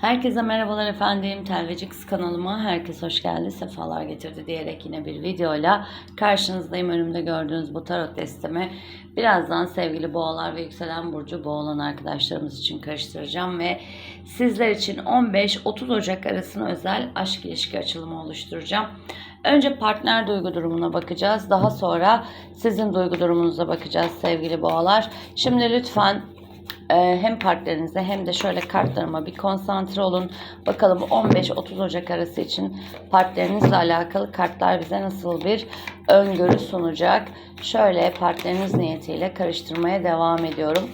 Herkese merhabalar efendim. Telveci Kız kanalıma herkes hoş geldi, sefalar getirdi diyerek yine bir videoyla karşınızdayım. Önümde gördüğünüz bu tarot destemi birazdan sevgili boğalar ve yükselen burcu boğalan arkadaşlarımız için karıştıracağım ve sizler için 15-30 Ocak arasına özel aşk ilişki açılımı oluşturacağım. Önce partner duygu durumuna bakacağız. Daha sonra sizin duygu durumunuza bakacağız sevgili boğalar. Şimdi lütfen hem partnerinize hem de şöyle kartlarıma bir konsantre olun. Bakalım 15-30 Ocak arası için partnerinizle alakalı kartlar bize nasıl bir öngörü sunacak. Şöyle partneriniz niyetiyle karıştırmaya devam ediyorum.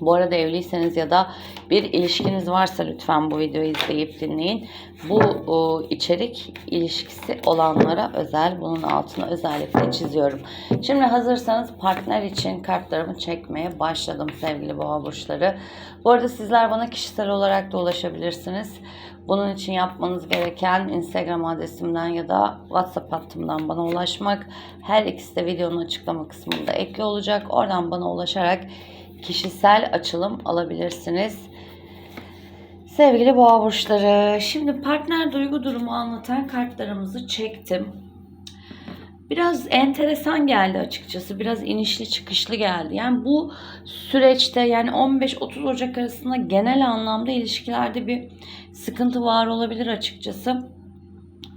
Bu arada evliyseniz ya da bir ilişkiniz varsa lütfen bu videoyu izleyip dinleyin. Bu o, içerik ilişkisi olanlara özel. Bunun altına özellikle çiziyorum. Şimdi hazırsanız partner için kartlarımı çekmeye başladım sevgili boğa burçları. Bu arada sizler bana kişisel olarak da ulaşabilirsiniz. Bunun için yapmanız gereken Instagram adresimden ya da WhatsApp hattımdan bana ulaşmak. Her ikisi de videonun açıklama kısmında ekli olacak. Oradan bana ulaşarak kişisel açılım alabilirsiniz. Sevgili boğa burçları, şimdi partner duygu durumu anlatan kartlarımızı çektim. Biraz enteresan geldi açıkçası. Biraz inişli çıkışlı geldi. Yani bu süreçte yani 15-30 Ocak arasında genel anlamda ilişkilerde bir sıkıntı var olabilir açıkçası.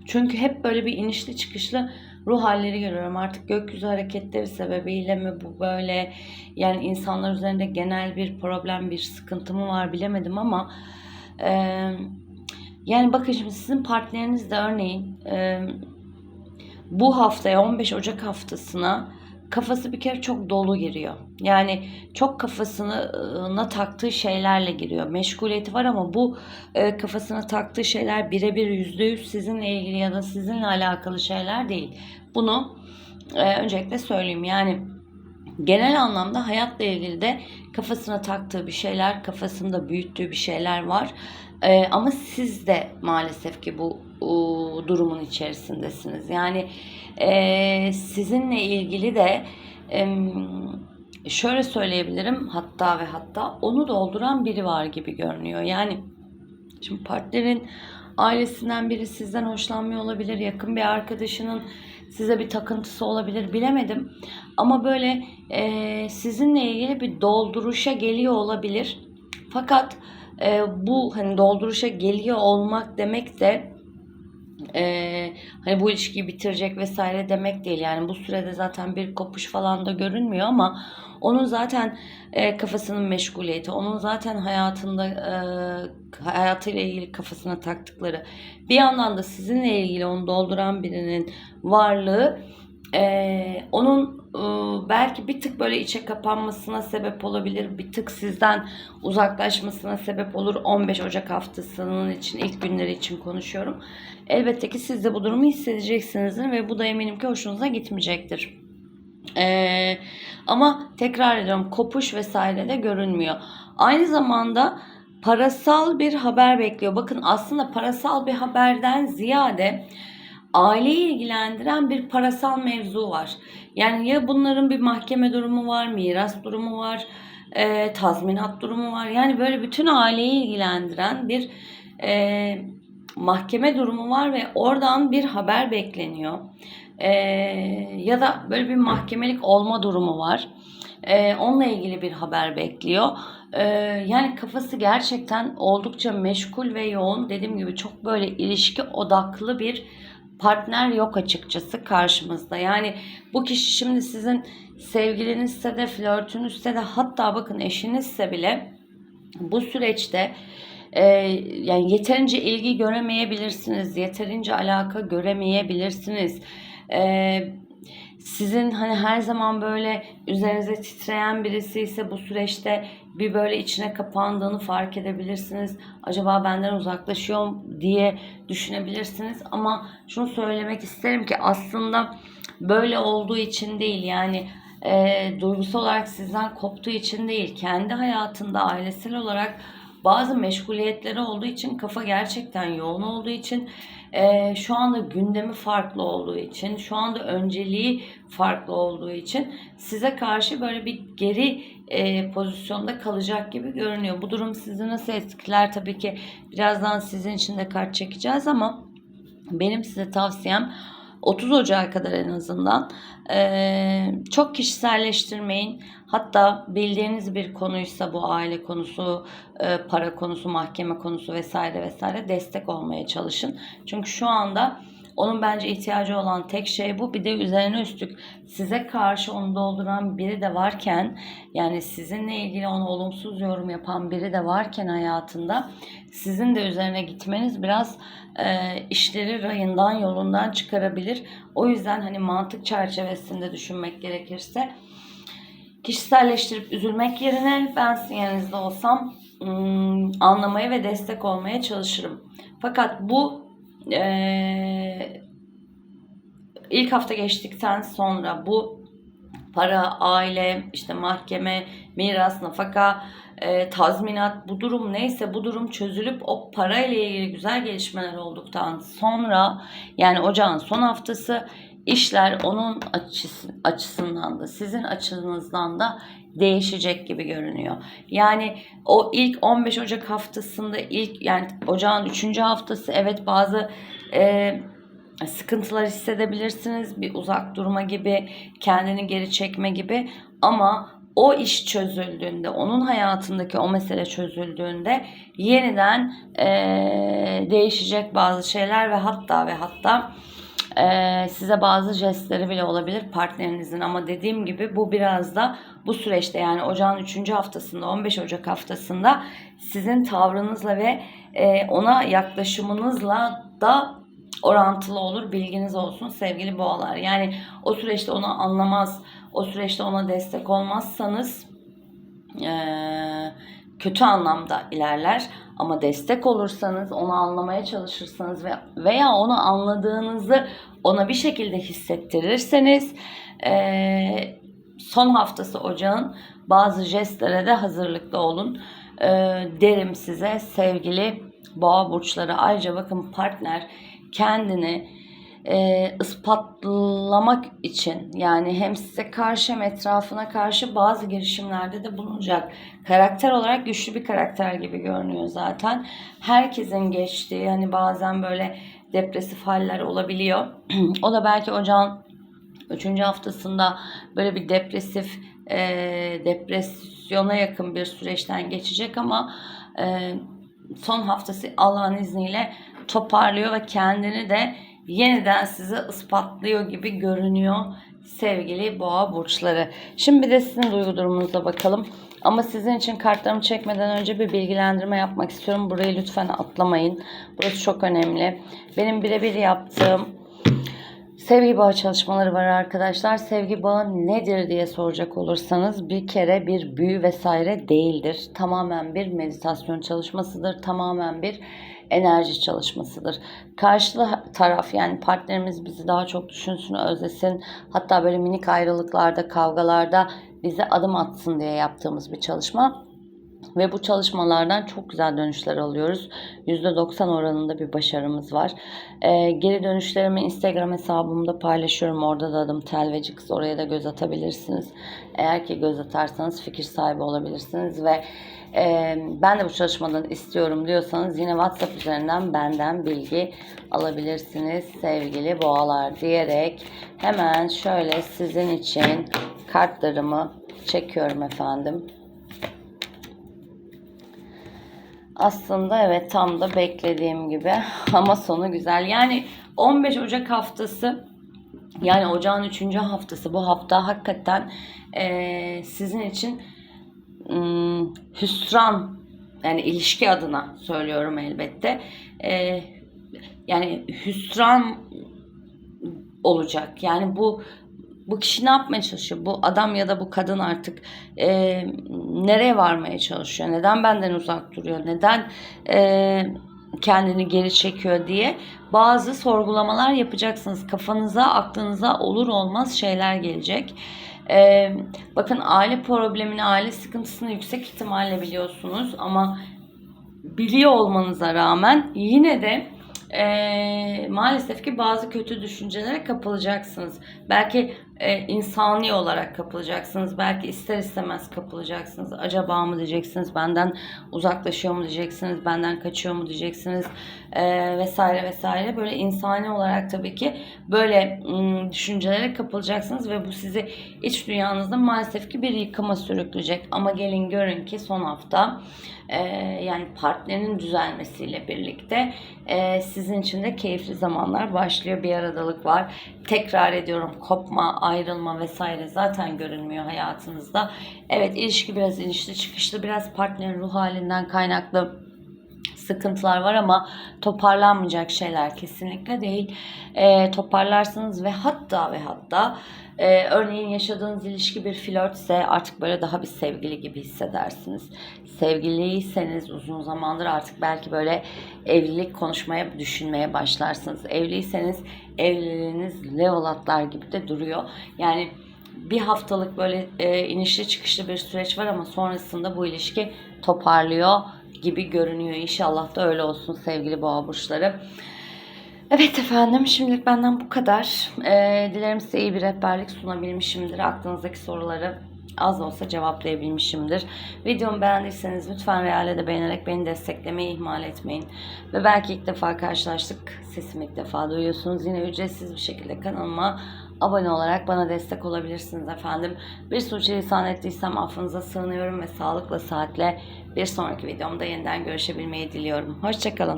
Çünkü hep böyle bir inişli çıkışlı ruh halleri görüyorum. Artık gökyüzü hareketleri sebebiyle mi bu böyle yani insanlar üzerinde genel bir problem, bir sıkıntı mı var bilemedim ama e, yani bakın şimdi sizin partneriniz de örneğin e, bu haftaya 15 Ocak haftasına kafası bir kere çok dolu giriyor. Yani çok kafasına taktığı şeylerle giriyor. Meşguliyeti var ama bu e, kafasına taktığı şeyler birebir yüzde yüz sizinle ilgili ya da sizinle alakalı şeyler değil. Bunu e, öncelikle söyleyeyim. Yani genel anlamda hayatla ilgili de kafasına taktığı bir şeyler, kafasında büyüttüğü bir şeyler var. E, ama siz de maalesef ki bu o, durumun içerisindesiniz. Yani e, sizinle ilgili de e, şöyle söyleyebilirim hatta ve hatta onu dolduran biri var gibi görünüyor. Yani şimdi partnerin ailesinden biri sizden hoşlanmıyor olabilir, yakın bir arkadaşının size bir takıntısı olabilir bilemedim. Ama böyle e, sizinle ilgili bir dolduruşa geliyor olabilir. Fakat e, bu hani dolduruşa geliyor olmak demek de e, hani bu ilişkiyi bitirecek vesaire demek değil. Yani bu sürede zaten bir kopuş falan da görünmüyor ama onun zaten e, kafasının meşguliyeti, onun zaten hayatında e, hayatıyla ilgili kafasına taktıkları bir yandan da sizinle ilgili onu dolduran birinin varlığı e, onun e, belki bir tık böyle içe kapanmasına sebep olabilir. Bir tık sizden uzaklaşmasına sebep olur. 15 Ocak haftasının için ilk günleri için konuşuyorum. Elbette ki siz de bu durumu hissedeceksinizdir ve bu da eminim ki hoşunuza gitmeyecektir. Ee, ama tekrar ediyorum kopuş vesaire de görünmüyor. Aynı zamanda parasal bir haber bekliyor. Bakın aslında parasal bir haberden ziyade aileyi ilgilendiren bir parasal mevzu var. Yani ya bunların bir mahkeme durumu var, miras durumu var, e, tazminat durumu var. Yani böyle bütün aileyi ilgilendiren bir e, mahkeme durumu var ve oradan bir haber bekleniyor. E, ya da böyle bir mahkemelik olma durumu var. E, onunla ilgili bir haber bekliyor. E, yani kafası gerçekten oldukça meşgul ve yoğun. Dediğim gibi çok böyle ilişki odaklı bir partner yok açıkçası karşımızda. Yani bu kişi şimdi sizin sevgilinizse de flörtünüzse de hatta bakın eşinizse bile bu süreçte e, yani yeterince ilgi göremeyebilirsiniz, yeterince alaka göremeyebilirsiniz. E, sizin hani her zaman böyle üzerinize titreyen birisi ise bu süreçte bir böyle içine kapandığını fark edebilirsiniz. Acaba benden uzaklaşıyor diye düşünebilirsiniz. Ama şunu söylemek isterim ki aslında böyle olduğu için değil yani e, duygusal olarak sizden koptuğu için değil kendi hayatında ailesel olarak bazı meşguliyetleri olduğu için kafa gerçekten yoğun olduğu için e, şu anda gündemi farklı olduğu için şu anda önceliği farklı olduğu için size karşı böyle bir geri e, pozisyonda kalacak gibi görünüyor. Bu durum sizi nasıl etkiler tabii ki birazdan sizin için de kart çekeceğiz ama benim size tavsiyem 30 Ocağı kadar en azından eee, çok kişiselleştirmeyin. Hatta bildiğiniz bir konuysa bu aile konusu, eee, para konusu, mahkeme konusu vesaire vesaire destek olmaya çalışın. Çünkü şu anda onun bence ihtiyacı olan tek şey bu. Bir de üzerine üstlük size karşı onu dolduran biri de varken yani sizinle ilgili ona olumsuz yorum yapan biri de varken hayatında sizin de üzerine gitmeniz biraz e, işleri rayından yolundan çıkarabilir. O yüzden hani mantık çerçevesinde düşünmek gerekirse kişiselleştirip üzülmek yerine ben sizin yerinizde olsam ım, anlamaya ve destek olmaya çalışırım. Fakat bu eee, ilk hafta geçtikten sonra bu para, aile, işte mahkeme, miras, nafaka, e, tazminat bu durum neyse bu durum çözülüp o parayla ilgili güzel gelişmeler olduktan sonra yani ocağın son haftası işler onun açısı, açısından da sizin açınızdan da değişecek gibi görünüyor. Yani o ilk 15 Ocak haftasında ilk yani ocağın 3. haftası evet bazı e, sıkıntılar hissedebilirsiniz. Bir uzak durma gibi, kendini geri çekme gibi ama o iş çözüldüğünde, onun hayatındaki o mesele çözüldüğünde yeniden eee, değişecek bazı şeyler ve hatta ve hatta eee, size bazı jestleri bile olabilir partnerinizin ama dediğim gibi bu biraz da bu süreçte yani ocağın 3. haftasında 15 Ocak haftasında sizin tavrınızla ve eee, ona yaklaşımınızla da orantılı olur. Bilginiz olsun sevgili boğalar. Yani o süreçte onu anlamaz, o süreçte ona destek olmazsanız eee, kötü anlamda ilerler. Ama destek olursanız, onu anlamaya çalışırsanız ve veya onu anladığınızı ona bir şekilde hissettirirseniz son haftası ocağın bazı jestlere de hazırlıklı olun derim size sevgili boğa burçları. Ayrıca bakın partner kendini e, ispatlamak için yani hem size karşı hem etrafına karşı bazı girişimlerde de bulunacak. Karakter olarak güçlü bir karakter gibi görünüyor zaten. Herkesin geçtiği hani bazen böyle depresif haller olabiliyor. o da belki ocağın 3. haftasında böyle bir depresif e, depresyona yakın bir süreçten geçecek ama e, son haftası Allah'ın izniyle toparlıyor ve kendini de yeniden size ispatlıyor gibi görünüyor sevgili boğa burçları. Şimdi bir de sizin duygu durumunuza bakalım. Ama sizin için kartlarımı çekmeden önce bir bilgilendirme yapmak istiyorum. Burayı lütfen atlamayın. Burası çok önemli. Benim birebir yaptığım Sevgi bağı çalışmaları var arkadaşlar. Sevgi bağı nedir diye soracak olursanız bir kere bir büyü vesaire değildir. Tamamen bir meditasyon çalışmasıdır. Tamamen bir enerji çalışmasıdır. Karşı taraf yani partnerimiz bizi daha çok düşünsün, özlesin. Hatta böyle minik ayrılıklarda, kavgalarda bize adım atsın diye yaptığımız bir çalışma. Ve bu çalışmalardan çok güzel dönüşler alıyoruz. %90 oranında bir başarımız var. Ee, geri dönüşlerimi Instagram hesabımda paylaşıyorum. Orada da adım Telvecix. Oraya da göz atabilirsiniz. Eğer ki göz atarsanız fikir sahibi olabilirsiniz. Ve e, ben de bu çalışmadan istiyorum diyorsanız yine WhatsApp üzerinden benden bilgi alabilirsiniz sevgili boğalar diyerek hemen şöyle sizin için kartlarımı çekiyorum efendim. Aslında evet tam da beklediğim gibi ama sonu güzel. Yani 15 Ocak haftası yani ocağın 3. haftası bu hafta hakikaten eee, sizin için ım, hüsran yani ilişki adına söylüyorum elbette. Eee, yani hüsran olacak. Yani bu bu kişi ne yapmaya çalışıyor? Bu adam ya da bu kadın artık e, nereye varmaya çalışıyor? Neden benden uzak duruyor? Neden e, kendini geri çekiyor diye bazı sorgulamalar yapacaksınız. Kafanıza, aklınıza olur olmaz şeyler gelecek. E, bakın aile problemini, aile sıkıntısını yüksek ihtimalle biliyorsunuz ama biliyor olmanıza rağmen yine de eee, maalesef ki bazı kötü düşüncelere kapılacaksınız. Belki e, insani olarak kapılacaksınız. Belki ister istemez kapılacaksınız. Acaba mı diyeceksiniz? Benden uzaklaşıyor mu diyeceksiniz? Benden kaçıyor mu diyeceksiniz? Eee, vesaire vesaire. Böyle insani olarak tabii ki böyle ım, düşüncelere kapılacaksınız ve bu sizi iç dünyanızda maalesef ki bir yıkıma sürükleyecek. Ama gelin görün ki son hafta e, yani partnerinin düzelmesiyle birlikte e, sizin için de keyifli zamanlar başlıyor. Bir aradalık var. Tekrar ediyorum kopma, ayrılma vesaire zaten görünmüyor hayatınızda. Evet ilişki biraz inişli çıkışlı, biraz partnerin ruh halinden kaynaklı sıkıntılar var ama toparlanmayacak şeyler kesinlikle değil. Ee, toparlarsınız ve hatta ve hatta e, örneğin yaşadığınız ilişki bir flörtse artık böyle daha bir sevgili gibi hissedersiniz. Sevgiliyseniz uzun zamandır artık belki böyle evlilik konuşmaya, düşünmeye başlarsınız. Evliyseniz evliliğiniz leolatlar gibi de duruyor. Yani bir haftalık böyle e, inişli çıkışlı bir süreç var ama sonrasında bu ilişki toparlıyor gibi görünüyor. İnşallah da öyle olsun sevgili boğa burçları. Evet efendim şimdilik benden bu kadar. Ee, dilerim size iyi bir rehberlik sunabilmişimdir. Aklınızdaki soruları az da olsa cevaplayabilmişimdir. Videomu beğendiyseniz lütfen Real'e de beğenerek beni desteklemeyi ihmal etmeyin. Ve belki ilk defa karşılaştık. Sesimi ilk defa duyuyorsunuz. Yine ücretsiz bir şekilde kanalıma abone olarak bana destek olabilirsiniz efendim. Bir suçu ettiysem affınıza sığınıyorum ve sağlıkla saatle bir sonraki videomda yeniden görüşebilmeyi diliyorum. Hoşçakalın.